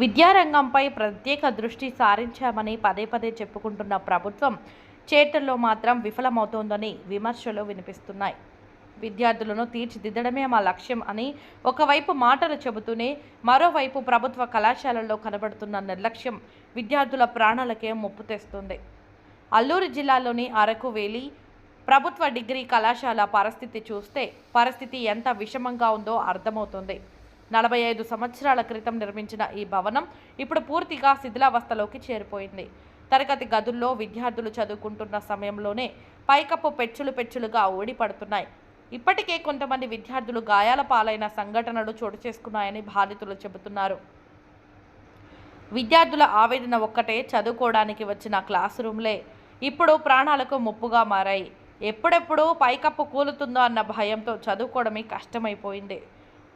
విద్యారంగంపై ప్రత్యేక దృష్టి సారించామని పదే పదే చెప్పుకుంటున్న ప్రభుత్వం చేతల్లో మాత్రం విఫలమవుతోందని విమర్శలు వినిపిస్తున్నాయి. విద్యార్థులను తీర్చిదిద్దడమే మా లక్ష్యం అని ఒకవైపు మాటలు చెబుతూనే మరోవైపు ప్రభుత్వ కళాశాలల్లో కనబడుతున్న నిర్లక్ష్యం విద్యార్థుల ప్రాణాలకే ముప్పు తెస్తుంది. అల్లూరు జిల్లాలోని అరకు వేలి ప్రభుత్వ డిగ్రీ కళాశాల పరిస్థితి చూస్తే పరిస్థితి ఎంత విషమంగా ఉందో అర్థమవుతుంది. నలభై ఐదు సంవత్సరాల క్రితం నిర్మించిన ఈ భవనం ఇప్పుడు పూర్తిగా శిథిలావస్థలోకి చేరిపోయింది. తరగతి గదుల్లో విద్యార్థులు చదువుకుంటున్న సమయంలోనే పైకప్పు పెచ్చులు పెచ్చులుగా ఊడిపడుతున్నాయి. ఇప్పటికే కొంతమంది విద్యార్థులు గాయాల పాలైన సంఘటనలు చోటు చేసుకున్నాయని బాధితులు చెబుతున్నారు. విద్యార్థుల ఆవేదన ఒక్కటే చదువుకోవడానికి వచ్చిన క్లాస్ రూమ్లే ఇప్పుడు ప్రాణాలకు ముప్పుగా మారాయి. ఎప్పుడెప్పుడు పైకప్పు కూలుతుందో అన్న భయంతో చదువుకోవడమే కష్టమైపోయింది.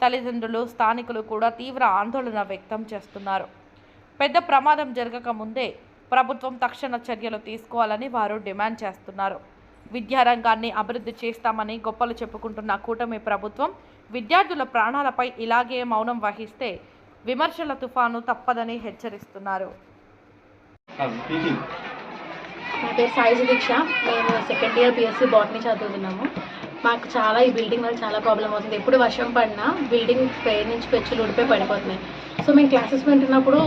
తల్లిదండ్రులు స్థానికులు కూడా తీవ్ర ఆందోళన వ్యక్తం చేస్తున్నారు. పెద్ద ప్రమాదం జరగక ముందే ప్రభుత్వం తక్షణ చర్యలు తీసుకోవాలని వారు డిమాండ్ చేస్తున్నారు. విద్యారంగాన్ని అభివృద్ధి చేస్తామని గొప్పలు చెప్పుకుంటున్న కూటమి ప్రభుత్వం విద్యార్థుల ప్రాణాలపై ఇలాగే మౌనం వహిస్తే విమర్శల తుఫాను తప్పదని హెచ్చరిస్తున్నారు. స్పీకింగ్ నా పేరు సాయి సుదీక్ష. మేము సెకండ్ ఇయర్ బీఎస్సీ బాటనీ చదువుతున్నాము. మాకు చాలా ఈ బిల్డింగ్ వల్ల చాలా ప్రాబ్లం అవుతుంది. ఎప్పుడు వర్షం పడినా బిల్డింగ్ పేరు నుంచి పెచ్చులు ఊడిపోయి పడిపోతున్నాయి. సో మేము క్లాసెస్ వింటున్నప్పుడు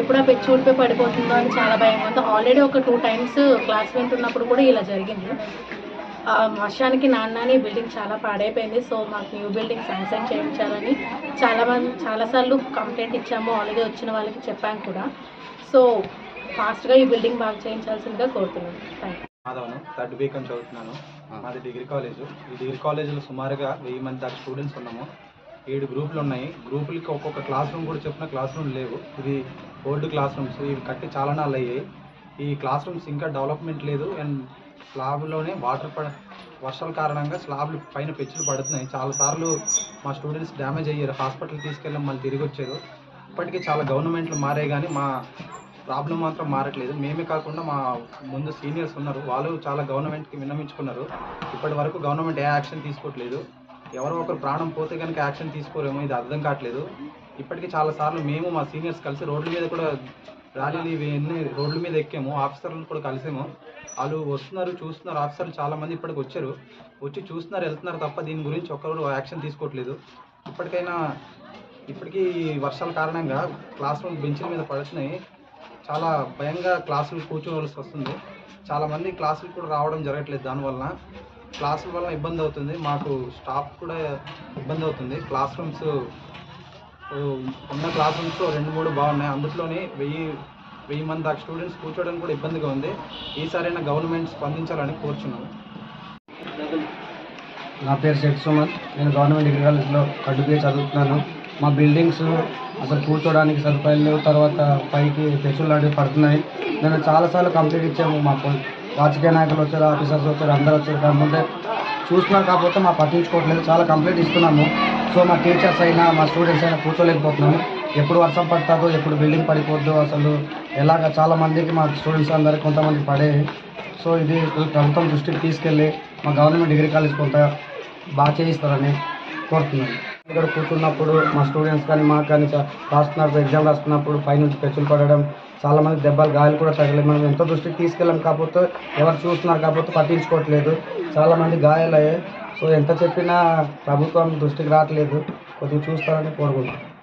ఎప్పుడు ఆ పెచ్చు ఊడిపోయి పడిపోతుందో అని చాలా భయం ఉంది. ఆల్రెడీ ఒక టూ టైమ్స్ క్లాస్ వింటున్నప్పుడు కూడా ఇలా జరిగింది. వర్షానికి నాన్నని బిల్డింగ్ చాలా పాడైపోయింది. సో మాకు న్యూ బిల్డింగ్ శాంక్షన్ చేయించాలని చాలా మంది చాలాసార్లు కంప్లైంట్ ఇచ్చాము. ఆల్రెడీ వచ్చిన వాళ్ళకి చెప్పాము కూడా. సో ఫాస్ట్గా ఈ బిల్డింగ్ బాగా చేయించాల్సిందిగా కోరుతున్నాను థ్యాంక్ యూ మాధవను థర్డ్ బీకామ్ చదువుతున్నాను. మాది డిగ్రీ కాలేజ్. ఈ డిగ్రీ కాలేజీలో సుమారుగా వెయ్యి మంది దాకా స్టూడెంట్స్ ఉన్నాము. ఏడు గ్రూపులు ఉన్నాయి. గ్రూపులకి ఒక్కొక్క క్లాస్ రూమ్ కూడా చెప్పిన క్లాస్ రూమ్ లేవు. ఇది ఓల్డ్ క్లాస్ రూమ్స్. ఇవి కట్టి చాలా నాళ్ళు అయ్యాయి. ఈ క్లాస్ రూమ్స్ ఇంకా డెవలప్మెంట్ లేదు. అండ్ స్లాబ్లోనే వాటర్ పడ వర్షాల కారణంగా స్లాబ్లు పైన పెచ్చులు పడుతున్నాయి. చాలాసార్లు మా స్టూడెంట్స్ డ్యామేజ్ అయ్యారు. హాస్పిటల్ తీసుకెళ్ళాం మళ్ళీ తిరిగి వచ్చారు. ఇప్పటికీ చాలా గవర్నమెంట్లు మారాయి. కానీ మా ప్రాబ్లం మాత్రం మారట్లేదు. మేమే కాకుండా మా ముందు సీనియర్స్ ఉన్నారు. వాళ్ళు చాలా గవర్నమెంట్కి విన్నమించుకున్నారు ఇప్పటి వరకు గవర్నమెంట్ ఏ యాక్షన్ తీసుకోవట్లేదు. ఎవరో ఒకరు ప్రాణం పోతే కనుక యాక్షన్ తీసుకోలేమో ఇది అర్థం కావట్లేదు. ఇప్పటికీ చాలా సార్లు మేము మా సీనియర్స్ కలిసి రోడ్ల మీద కూడా ర్యాలీలు ఇవన్నీ రోడ్ల మీద ఎక్కాము ఆఫీసర్లను కూడా కలిసాము. వాళ్ళు వస్తున్నారు చూస్తున్నారు. ఆఫీసర్లు చాలామంది ఇప్పటికి వచ్చారు. వచ్చి చూస్తున్నారు వెళ్తున్నారు తప్ప దీని గురించి ఒక్కరు యాక్షన్ తీసుకోవట్లేదు. ఇప్పటికైనా ఇప్పటికీ వర్షాల కారణంగా క్లాస్ రూమ్ బెంచ్ల మీద పడుతున్నాయి. చాలా భయంగా క్లాసులు కూర్చోవలసి వస్తుంది. చాలా మంది క్లాసులు కూడా రావడం జరగట్లేదు దానివల్ల క్లాసుల వల్ల ఇబ్బంది అవుతుంది. మాకు స్టాఫ్ కూడా ఇబ్బంది అవుతుంది. క్లాస్ రూమ్స్ ఉన్న క్లాస్ రూమ్స్ రెండు మూడు బాగున్నాయి. అందులోని వెయ్యి వెయ్యి మంది దాకా స్టూడెంట్స్ కూర్చోవడానికి కూడా ఇబ్బందిగా ఉంది. ఈసారైనా గవర్నమెంట్ స్పందించాలని కోరుచున్నాను నా పేరు శెట్ సుమన్. నేను గవర్నమెంట్ డిగ్రీ కాలేజ్లో కడ్డుపే చదువుతున్నాను. మా బిల్డింగ్స్ అసలు కూర్చోడానికి సదుపాయాలు లేవు. తర్వాత పైకి పెచ్చులు లాంటివి పడుతున్నాయి. నేను చాలాసార్లు కంప్లీట్ ఇచ్చాము మా రాజకీయ నాయకులు వచ్చారు ఆఫీసర్స్ వచ్చారు అందరూ వచ్చారు. కాకపోతే చూస్తున్నారు కాకపోతే మా పట్టించుకోవట్లేదు. చాలా కంప్లీట్ ఇస్తున్నాము. సో మా టీచర్స్ అయినా మా స్టూడెంట్స్ అయినా కూర్చోలేకపోతున్నాము. ఎప్పుడు వర్షం పడుతుందో ఎప్పుడు బిల్డింగ్ పడిపోద్దో అసలు ఎలాగ చాలామందికి మా స్టూడెంట్స్ అందరికి కొంతమంది పడే సో ఇది ప్రభుత్వం దృష్టికి తీసుకెళ్ళి మా గవర్నమెంట్ డిగ్రీ కాలేజ్ కొంత బాగా చేయిస్తారని కోరుతున్నాను. ఇక్కడ కూర్చున్నప్పుడు మా స్టూడెంట్స్ కానీ మాకు కానీ రాస్తున్నారు రాస్తున్నప్పుడు ఎగ్జామ్ రాస్తున్నప్పుడు పైనుంచి పెచ్చులు పడడం చాలా మంది దెబ్బలు గాయాలు కూడా తగలేదు మనం ఎంతో దృష్టికి తీసుకెళ్ళాం కాకపోతే ఎవరు చూస్తున్నారు కాకపోతే పట్టించుకోవట్లేదు. చాలా మంది గాయాలయ్యాయి. సో ఎంత చెప్పినా ప్రభుత్వం దృష్టికి రావట్లేదు. కొద్దిగా చూస్తారని కోరుకుంటున్నాను